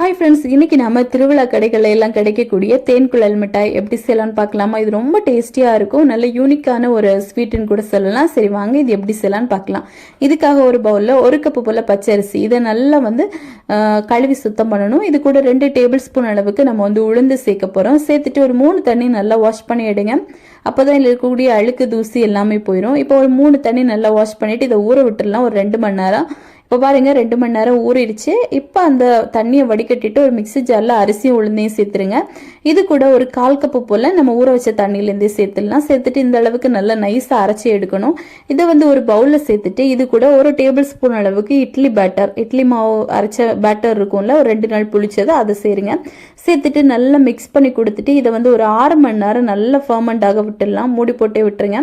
Hi friends இன்னைக்கு நம்ம திருவிழா கடைகளில் எல்லாம் கிடைக்கக்கூடிய தேன் குழல் மிட்டாய் எப்படி செய்யலாம்னு பார்க்கலாமா? இது ரொம்ப டேஸ்டியாக இருக்கும். நல்ல யூனிக்கான ஒரு ஸ்வீட்டுன்னு கூட சொல்லலாம். சரி வாங்க இது எப்படி செய்யலாம்னு பார்க்கலாம். இதுக்காக ஒரு பவுலில் ஒரு கப்பு போல பச்சரிசி. இதை நல்லா வந்து கழுவி சுத்தம் பண்ணணும். இது கூட ரெண்டு டேபிள் ஸ்பூன் அளவுக்கு நம்ம வந்து உளுந்து சேர்க்க போகிறோம் சேர்த்துட்டு ஒரு மூணு தண்ணி நல்லா வாஷ் பண்ணி எடுங்க. அப்போதான் இதில் இருக்கக்கூடிய அழுக்கு தூசி எல்லாமே போயிடும் இப்போ ஒரு மூணு தண்ணி நல்லா வாஷ் பண்ணிவிட்டு இதை ஊற விட்டுறலாம் ஒரு ரெண்டு மணி நேரம் இப்போ பாருங்க ரெண்டு மணி நேரம் ஊறிடுச்சு. இப்போ அந்த தண்ணியை வடிகட்டிட்டு ஒரு மிக்ஸி ஜாரில் அரிசியும் உளுந்தையும் சேர்த்துருங்க. இது கூட ஒரு கால் கப்பு போல் நம்ம ஊற வச்ச தண்ணியிலேருந்தே சேர்த்துடலாம். சேர்த்துட்டு இந்த அளவுக்கு நல்லா நைஸாக அரைச்சி எடுக்கணும். இதை வந்து ஒரு பவுலில் சேர்த்துட்டு இது கூட ஒரு டேபிள் ஸ்பூன் அளவுக்கு இட்லி பேட்டர் இட்லி மாவு அரைச்ச பேட்டர் இருக்கும்ல ஒரு ரெண்டு நாள் புளிச்சது அதை சேருங்க. சேர்த்துட்டு நல்லா மிக்ஸ் பண்ணி கொடுத்துட்டு இதை வந்து ஒரு ஆறு மணி நேரம் நல்லா ஃபர்மெண்ட் ஆக விட்டுடலாம். மூடி போட்டே விட்டுருங்க.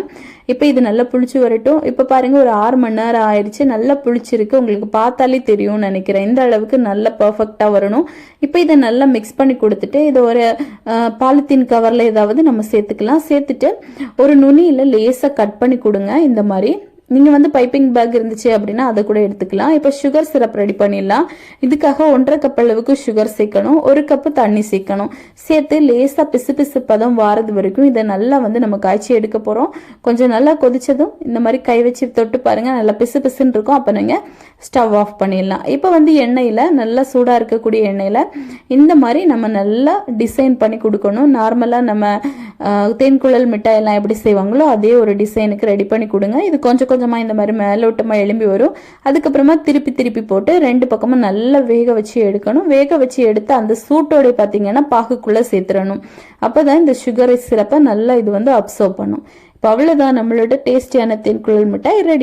இப்போ இது நல்லா புளிச்சு வரட்டும். இப்போ பாருங்கள் ஒரு ஆறு மணி நேரம் ஆயிடுச்சு. நல்லா புளிச்சிருக்கு. உங்களுக்கு பார்த்தாலே தெரியும்னு நினைக்கிறேன். இந்த அளவுக்கு நல்லா பர்ஃபெக்டாக வரணும். இப்போ இதை நல்லா மிக்ஸ் பண்ணி கொடுத்துட்டு இதை ஒரு பாலித்தீன் கவரில் ஏதாவது நம்ம சேர்த்துக்கலாம். சேர்த்துட்டு ஒரு நுனியில் லேசாக கட் பண்ணி கொடுங்க. இந்த மாதிரி. நீங்கள் வந்து பைப்பிங் பேக் இருந்துச்சு அப்படின்னா அதை கூட எடுத்துக்கலாம். இப்போ சுகர் சிரப் ரெடி பண்ணிடலாம். இதுக்காக ஒன்றரை கப் அளவுக்கு சுகர் சேர்க்கணும். ஒரு கப்பு தண்ணி சேர்க்கணும். சேர்த்து லேசாக பிசு பிசு பதம் வாரது வரைக்கும் இதை நல்லா வந்து நம்ம காய்ச்சி எடுக்க போகிறோம் கொஞ்சம் நல்லா கொதிச்சதும் இந்த மாதிரி கை வச்சு தொட்டு பாருங்கள் நல்லா பிசு பிசுன்னு இருக்கும். அப்போ நீங்கள் ஸ்டவ் ஆஃப் பண்ணிடலாம். இப்போ வந்து எண்ணெயில் நல்லா சூடாக இருக்கக்கூடிய எண்ணெயில் இந்த மாதிரி நம்ம நல்லா டிசைன் பண்ணி கொடுக்கணும். நார்மலாக நம்ம தேன்குழல் மிட்டாய் எல்லாம் எப்படி செய்வாங்களோ அதே ஒரு டிசைனுக்கு ரெடி பண்ணி கொடுங்க. இது கொஞ்சம் கொஞ்சமாக இந்த மாதிரி மேலோட்டமாக எழும்பி வரும். அதுக்கப்புறமா திருப்பி திருப்பி போட்டு ரெண்டு பக்கமும் நல்லா வேக வச்சு எடுக்கணும். வேக வச்சு எடுத்து அந்த சூட்டோட பார்த்தீங்கன்னா பாகுக்குள்ளே சேர்த்துடணும். அப்போ தான் இந்த சுகரை சிறப்பை நல்லா இது வந்து அப்சர்வ் பண்ணும். இப்போ அவ்வளோதான் நம்மளோட டேஸ்டியான தேன்குழல் மிட்டாய் ரெடி